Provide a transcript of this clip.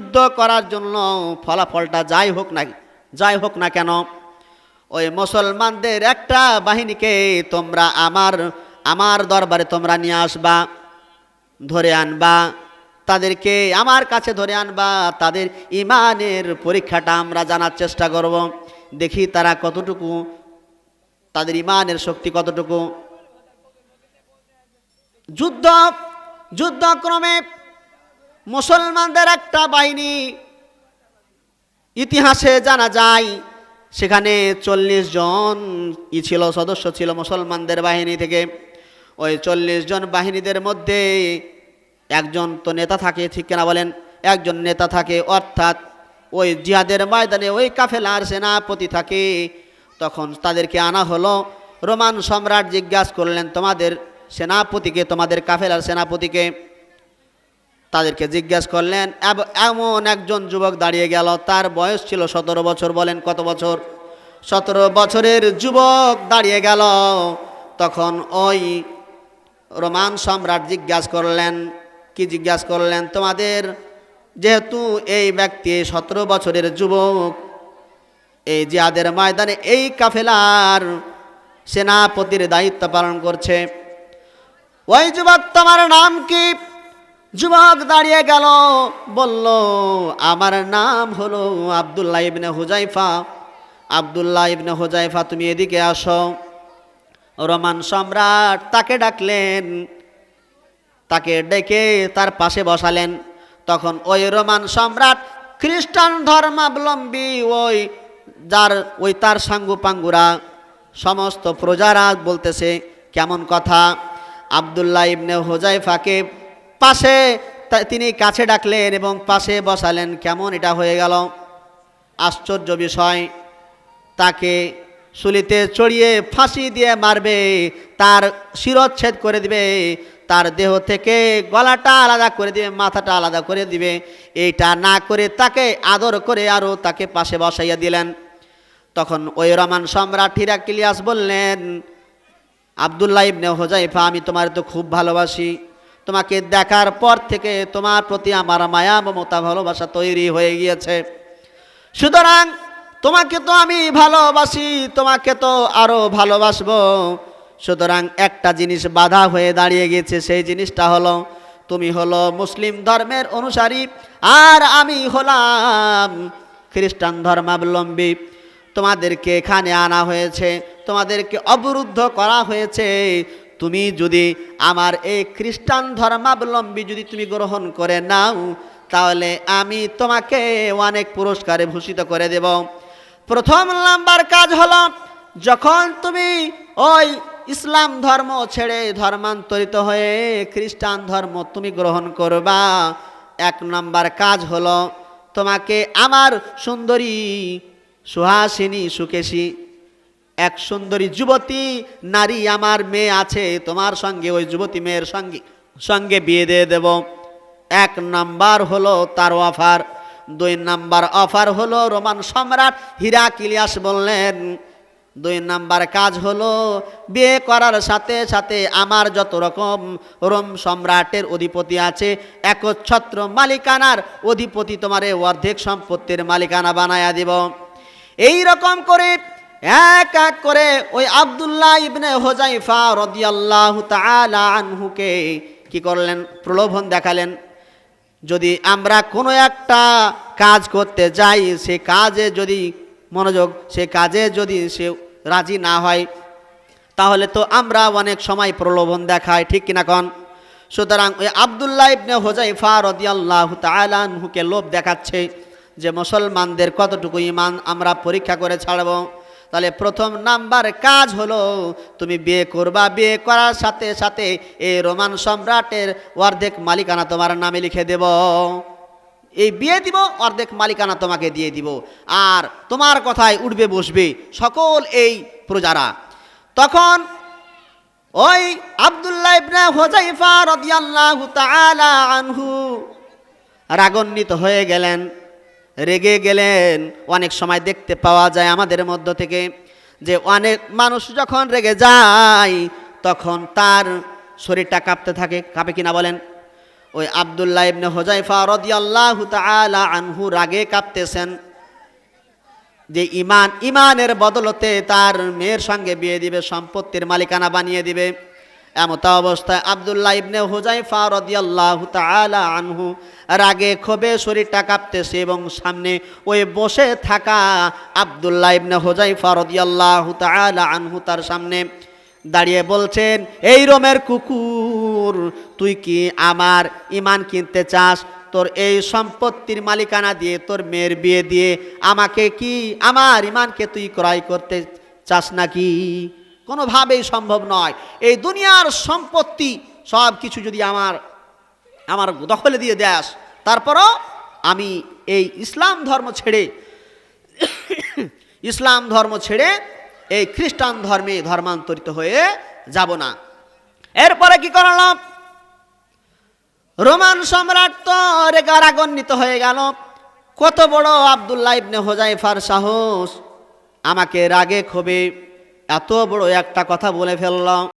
যুদ্ধ করার জন্য ফলাফলটা যাই হোক না, যাই হোক না কেন, ওই মুসলমানদের একটা বাহিনীকে তোমরা আমার আমার দরবারে তোমরা নিয়ে আসবা, ধরে আনবা, তাদেরকে আমার কাছে ধরে আনবা, তাদের ইমানের পরীক্ষাটা আমরা জানার চেষ্টা করব। দেখি তারা কতটুকু, তাদের ইমানের শক্তি কতটুকু। যুদ্ধ যুদ্ধক্রমে মুসলমানদের একটা বাহিনী ইতিহাসে জানা যায়, সেখানে চল্লিশ জন ই ছিল, সদস্য ছিল মুসলমানদের বাহিনী থেকে। ওই চল্লিশ জন বাহিনীদের মধ্যে একজন তো নেতা থাকে, ঠিক কিনা বলেন? একজন নেতা থাকে, অর্থাৎ ওই জিহাদের ময়দানে ওই কাফেলার সেনাপতি থাকে। তখন তাদেরকে আনা হলো, রোমান সম্রাট জিজ্ঞাসা করলেন, তোমাদের সেনাপতিকে, তোমাদের কাফেলার সেনাপতিকে তাদেরকে জিজ্ঞাসা করলেন এমন একজন যুবক দাঁড়িয়ে গেল, তার বয়স ছিল সতেরো বছর। বলেন, কত বছর? সতেরো বছরের যুবক দাঁড়িয়ে গেল। তখন ওই রোমান সম্রাট জিজ্ঞাসা করলেন, কি জিজ্ঞাসা করলেন? তোমাদের যেহেতু এই ব্যক্তি সতেরো বছরের যুবক, এই জিহাদের ময়দানে এই কাফেলার সেনাপতির দায়িত্ব পালন করছে। ওই যুবক, তোমার নাম কি? যুবক দাঁড়িয়ে গেল, বলল, আমার নাম হলো আবদুল্লাহ ইবনে হুজাইফা। আবদুল্লাহ ইবনে হুজাইফা, তুমি এদিকে আসো। রোমান সম্রাট তাকে ডাকলেন, তাকে ডেকে তার পাশে বসালেন। তখন ওই রোমান সম্রাট খ্রিস্টান ধর্মাবলম্বী, ওই যার, ওই তার সাঙ্গু পাঙ্গুরা, সমস্ত প্রজারা বলতেছে, কেমন কথা? আবদুল্লাহ ইবনে হোজাইফাকে পাশে তিনি কাছে ডাকলেন এবং পাশে বসালেন, কেমন এটা হয়ে গেল? আশ্চর্য বিষয়। তাকে শুলিতে চড়িয়ে ফাঁসি দিয়ে মারবে, তার শিরচ্ছেদ করে দিবে, তার দেহ থেকে গলাটা আলাদা করে দিবে, মাথাটা আলাদা করে দিবে। এইটা না করে তাকে আদর করে আরও তাকে পাশে বসাইয়া দিলেন। তখন ওই রমান সম্রাট হিরাক্লিয়াস বললেন, আবদুল্লাহ ইবনে হোজাইফা আমি তোমার তো খুব ভালোবাসি। তোমাকে দেখার পর থেকে তোমার প্রতি আমার মায়া, মমতা, ভালোবাসা তৈরি হয়ে গিয়েছে। সুতরাং তোমাকে তো আমি ভালোবাসি, তোমাকে তো আরও ভালোবাসবো। সুতরাং একটা জিনিস বাধা হয়ে দাঁড়িয়ে গেছে সেই জিনিসটা হলো তুমি হলো মুসলিম ধর্মের অনুসারী, আর আমি হলাম খ্রিস্টান ধর্মাবলম্বী। তোমাদেরকে এখানে আনা হয়েছে, তোমাদেরকে অবরুদ্ধ করা হয়েছে তুমি যদি আমার এই খ্রিস্টান ধর্মাবলম্বী যদি তুমি গ্রহণ করে নাও, তাহলে আমি তোমাকে অনেক পুরস্কারে ভূষিত করে দেব। প্রথম নাম্বার কাজ হলো, যখন তুমি ওই ইসলাম ধর্ম ছেড়ে ধর্মান্তরিত হয়ে খ্রিস্টান ধর্ম তুমি গ্রহণ করবা, এক নম্বর কাজ হলো, তোমাকে আমার সুন্দরী, সুহাসিনী সুকেশী এক সুন্দরী যুবতী, নারী আমার মেয়ে আছে, তোমার সঙ্গে ওই যুবতী মেয়ের সঙ্গে সঙ্গে বিয়ে দিয়ে দেব। এক নাম্বার হলো তার অফার। দুই নাম্বার অফার হলো রোমান সম্রাট হিরাকিলিয়াস বললেন, দুই নাম্বার কাজ হলো বিয়ে করার সাথে সাথে আমার যত রকম রোম সম্রাটের অধিপতি আছে, একচ্ছত্র মালিকানার অধিপতি তোমারে অর্ধেক সম্পত্তির মালিকানা বানায়া দিব। এই রকম করে এক এক করে ওই আব্দুল্লাহ ইবনে হোজাইফা রদিয়াল্লাহ তাআলা আনহুকে কি করলেন? প্রলোভন দেখালেন। যদি আমরা কোনো একটা কাজ করতে যাই, সে কাজে যদি মনোযোগ, সে কাজে যদি সে রাজি না হয়, তাহলে তো আমরা অনেক সময় প্রলোভন দেখাই, ঠিক কিনা কন? সুতরাং ওই আবদুল্লাহ ইবনে হোজাইফা রদিয়াল্লাহ তালানহুকে লোভ দেখাচ্ছে যে মুসলমানদের কতটুকু ইমান আমরা পরীক্ষা করে ছাড়ব। তাহলে প্রথম নাম্বার কাজ হলো, তুমি বিয়ে করবা। বিয়ে করার সাথে সাথে এই রোমান সম্রাটের অর্ধেক মালিকানা তোমার নামে লিখে দেব। এই বিয়ে দিব, অর্ধেক মালিকানা তোমাকে দিয়ে দিব। আর তোমার কথায় উঠবে, বসবে সকল এই প্রজারা। তখন ওই আবদুল্লাহ ইবনে হোজাইফা রাদিয়াল্লাহু তাআলা আনহু রাগান্বিত হয়ে গেলেন। রেগে গেলেন। অনেক সময় দেখতে পাওয়া যায় আমাদের মধ্য থেকে যে অনেক মানুষ যখন রেগে যায়, তখন তার শরীরটা কাঁপতে থাকে। কাঁপে কিনা বলেন? ওই আবদুল্লাহ ইবনে হোজাইফা রদিয়াল্লাহু তাআলা আনহু রাগে কাঁপতেছেন যে ইমান ইমানের বদলতে তার মেয়ের সঙ্গে বিয়ে দিবে, সম্পত্তির মালিকানা বানিয়ে দিবে। এমত অবস্থায় আবদুল্লাহ ইবনে হুজাইফা রদিয়াল্লাহু তাআলা আনহু রাগে ক্ষোভে শরীরটা কাঁপতেছে এবং সামনে ওই বসে থাকা আবদুল্লাহ ইবনে হুজাইফা রদিয়াল্লাহু তাআলা আনহু তার সামনে দাঁড়িয়ে বলছেন, এই রোমের কুকুর, তুই কি আমার ইমান কিনতে চাস? তোর এই সম্পত্তির মালিকানা দিয়ে তোর মেয়ের বিয়ে দিয়ে আমাকে কি আমার ইমানকে তুই ক্রয় করতে চাস নাকি? কোনোভাবেই সম্ভব নয়। এই দুনিয়ার সম্পত্তি সব কিছু যদি আমার আমার দখলে দিয়ে দেস তারপরও আমি এই ইসলাম ধর্ম ছেড়ে, ইসলাম ধর্ম ছেড়ে এই খ্রিস্টান ধর্মে ধর্মান্তরিত হয়ে যাব না। এরপরে কি করলাম? রোমান সম্রাট তো রেগা রাগান্বিত হয়ে গেল। কত বড় আবদুল্লাহ ইবনে হোজাইফার সাহস আমাকে রাগে ক্ষোভে এত বড় একটা কথা বলে ফেললাম।